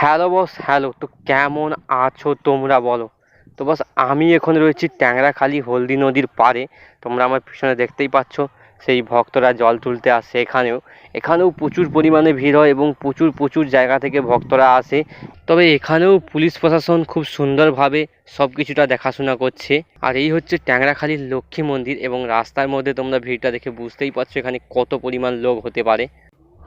Hello boss, hello. তো কেমন আছো তোমরা বলো? তো বস, আমি এখন রয়েছি ট্যাংরাখালি হলদি নদীর পাড়ে। তোমরা আমার পিছনে দেখতেই পাচ্ছ, সেই ভক্তরা জল তুলতে আসে এখানেও। এখানেও প্রচুর পরিমাণে ভিড় হয় এবং প্রচুর প্রচুর জায়গা থেকে ভক্তরা আসে। তবে এখানেও পুলিশ প্রশাসন খুব সুন্দরভাবে সব কিছুটা দেখাশোনা করছে। আর এই হচ্ছে ট্যাংরাখালির লক্ষ্মী মন্দির এবং রাস্তার মধ্যে তোমরা ভিড়টা দেখে বুঝতেই পারছ এখানে কত পরিমাণ লোক হতে পারে।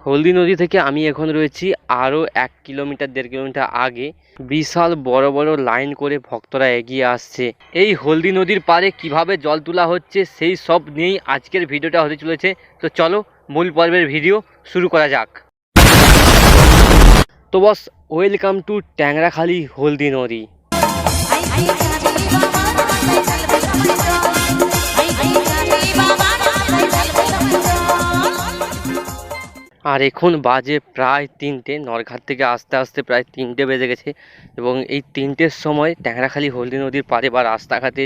হলদি নদী থেকে আমি এখন রয়েছি আরও এক কিলোমিটার, দেড় কিলোমিটার আগে। বিশাল বড় বড় লাইন করে ভক্তরা এগিয়ে আসছে। এই হলদি নদীর পাড়ে কীভাবে জল তোলা হচ্ছে, সেই সব নিয়েই আজকের ভিডিওটা হতে চলেছে। তো চলো, মূল পর্বের ভিডিও শুরু করা যাক। তো বস, ওয়েলকাম টু ট্যাংরাখালি হলদি নদী। আর এখন বাজে প্রায় তিনটে, নরঘাট থেকে আস্তে আস্তে প্রায় তিনটে বেজে গেছে এবং এই তিনটের সময় ট্যাংরাখালি হলদি নদীর পাড়ে বা রাস্তাঘাটে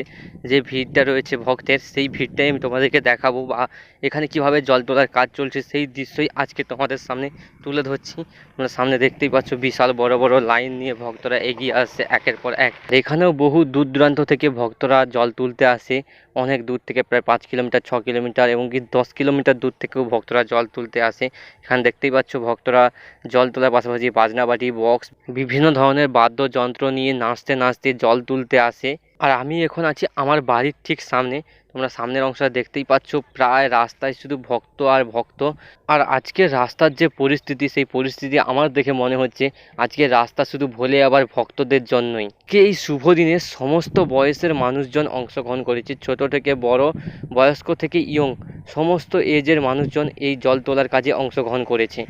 যে ভিড়টা রয়েছে ভক্তের, সেই ভিড়টাই আমি তোমাদেরকে দেখাবো বা এখানে কীভাবে জল তোলার কাজ চলছে সেই দৃশ্যই আজকে তোমাদের সামনে তুলে ধরছি। তোমরা সামনে দেখতেই পাচ্ছ বিশাল বড় বড় লাইন নিয়ে ভক্তরা এগিয়ে আসছে একের পর এক। এখানেও বহু দূর দূরান্ত থেকে ভক্তরা জল তুলতে আসে, অনেক দূর থেকে প্রায় পাঁচ কিলোমিটার, ছ কিলোমিটার এবং কি দশ কিলোমিটার দূর থেকেও ভক্তরা জল তুলতে আসে। এখানে দেখতেই পাচ্ছ ভক্তরা জল তোলার পাশাপাশি বাজনা বাটি, বক্স, বিভিন্ন ধরনের বাদ্যযন্ত্র নিয়ে নাচতে নাচতে জল তুলতে আসে। আর আমি এখন আছি আমার বাড়ির ঠিক সামনে। তোমরা সামনের অংশটা দেখতেই পাচ্ছ, প্রায় রাস্তায় শুধু ভক্ত আর ভক্ত। আর আজকের রাস্তার যে পরিস্থিতি, সেই পরিস্থিতি আমার দেখে মনে হচ্ছে আজকের রাস্তা শুধু ভোলে আবার ভক্তদের জন্যই। কে এই শুভ দিনে সমস্ত বয়সের মানুষজন অংশগ্রহণ করেছে, ছোট থেকে বড়, বয়স্ক থেকে ইয়ং? সমস্ত এজের মানুষজন এই জল তোলার কাজে অংশগ্রহণ করেছে।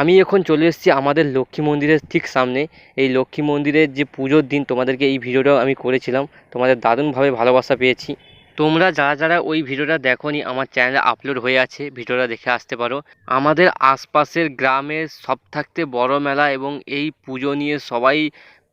আমি এখন চলে এসেছি আমাদের লক্ষ্মী মন্দিরের ঠিক সামনে। এই লক্ষ্মী মন্দিরের যে পুজোর দিন তোমাদেরকে এই ভিডিওটাও আমি করেছিলাম। তোমাদের দারুণভাবে ভালোবাসা পেয়েছি। তোমরা যারা যারা ওই ভিডিওটা দেখোনি, আমার চ্যানেলে আপলোড হয়ে আছে, ভিডিওটা দেখে আসতে পারো। আমাদের আশপাশের গ্রামের সব থাকতে বড় মেলা এবং এই পুজো নিয়ে সবাই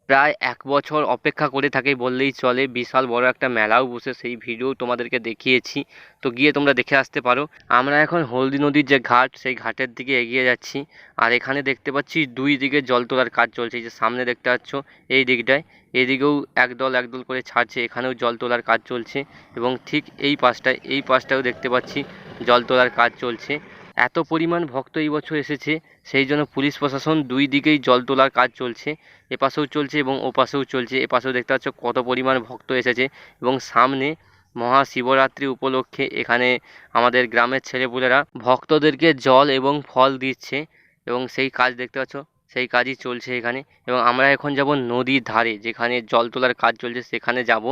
প্রায় এক বছর অপেক্ষা করে থাকে বললেই চলে। বিশাল বড় একটা মেলাও বসে সেই ভিডিও তোমাদেরকে দেখিয়েছি। তো গিয়ে তোমরা দেখে আসতে পারো। আমরা এখন হলদি নদীর যে ঘাট, সেই ঘাটের দিকে এগিয়ে যাচ্ছি। আর এখানে দেখতে পাচ্ছি দুই দিকে জল তোলার কাজ চলছে। এই যে সামনে দেখতে পাচ্ছ, এই দিকটায়। এদিকেও একদল একদল করে ছাড়ছে, এখানেও জল তোলার কাজ চলছে। এবং ঠিক এই পাশটায়, এই পাশটাও দেখতে পাচ্ছি জল তোলার কাজ চলছে। এত পরিমাণ ভক্ত এই বছর এসেছে, সেই জন্য পুলিশ প্রশাসন দুই দিকেই জল তোলার কাজ চলছে, এপাশেও চলছে এবং ওপাশেও চলছে, এপাশেও দেখতে পাচ্ছ কত পরিমাণ ভক্ত এসেছে এবং সামনে মহাশিবরাত্রি উপলক্ষে এখানে আমাদের গ্রামের ছেলেপুলেরা ভক্তদেরকে জল এবং ফল দিচ্ছে এবং সেই কাজ দেখতে পাচ্ছ সেই কাজই চলছে এখানে। এবং আমরা এখন যাব নদীর ধারে, যেখানে জল তোলার কাজ চলছে, সেখানে যাব।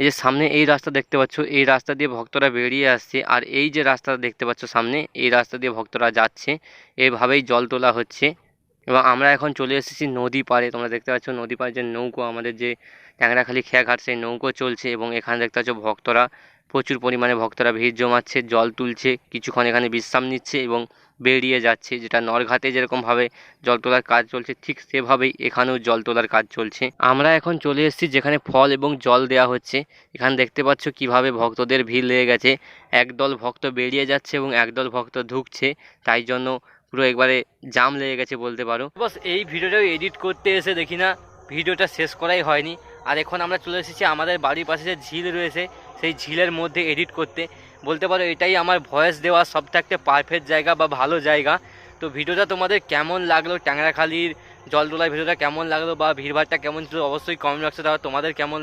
এই যে সামনে এই রাস্তা দেখতে পাচ্ছ, এই রাস্তা দিয়ে ভক্তরা বেরিয়ে আসছে। আর এই যে রাস্তা দেখতে পাচ্ছ সামনে, এই রাস্তা দিয়ে ভক্তরা যাচ্ছে। এভাবেই জল তোলা হচ্ছে। এবং আমরা এখন চলে এসেছি নদী পাড়ে। তোমরা দেখতে পাচ্ছ নদী পাড়ে যে নৌকো, আমাদের যে ট্যাংরাখালি খেয়াঘাট, সেই নৌকো চলছে এবং এখানে দেখতে পাচ্ছ ভক্তরা, প্রচুর পরিমাণে ভক্তরা ভিড় জমাচ্ছে, জল তুলছে, কিছুক্ষণ এখানে বিশ্রাম নিচ্ছে এবং বেরিয়ে যাচ্ছে। যেটা নরঘাটে যেরকমভাবে জল তোলার কাজ চলছে, ঠিক সেভাবেই এখানেও জল তোলার কাজ চলছে। আমরা এখন চলে এসেছি যেখানে ফল এবং জল দেওয়া হচ্ছে। এখানে দেখতে পাচ্ছ কীভাবে ভক্তদের ভিড় লেগে গেছে। একদল ভক্ত বেরিয়ে যাচ্ছে এবং একদল ভক্ত ঢুকছে, তাই জন্য পুরো একবারে জাম লেগে গেছে বলতে পারো। বস, এই ভিডিওটাও এডিট করতে এসে দেখি না, ভিডিওটা শেষ করাই হয়নি। আর এখন আমরা চলে এসেছি, আমাদের বাড়ির পাশে যে ঝিল রয়েছে, সেই ঝিলের মধ্যে এডিট করতে। বলতে পারো, এটাই আমার ভয়েস দেওয়া সব থাকতে পারফেক্ট জায়গা বা ভালো জায়গা। তো ভিডিওটা তোমাদের কেমন লাগল, ট্যাংরাখালির জল তোলার ভিডিওটা কেমন লাগল বা ভিড়ভাড়টা কেমন ছিল, অবশ্যই কমেন্ট বক্সে দেওয়া তোমাদের কেমন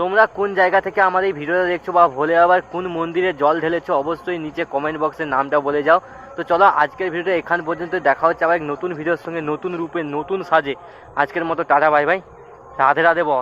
তোমরা কোন জায়গা থেকে আমার এই ভিডিওটা দেখছ বা ভোলে আবার কোন মন্দিরে জল ঢেলেছো, অবশ্যই নিচে কমেন্ট বক্সে নামটা বলে যাও। তো চলো, আজকের ভিডিওটা এখান পর্যন্ত দেখা হচ্ছে আবার এক নতুন ভিডিওর সঙ্গে নতুন রূপে, নতুন সাজে। আজকের মতো, tata bye bye Radhe Radhe, boss.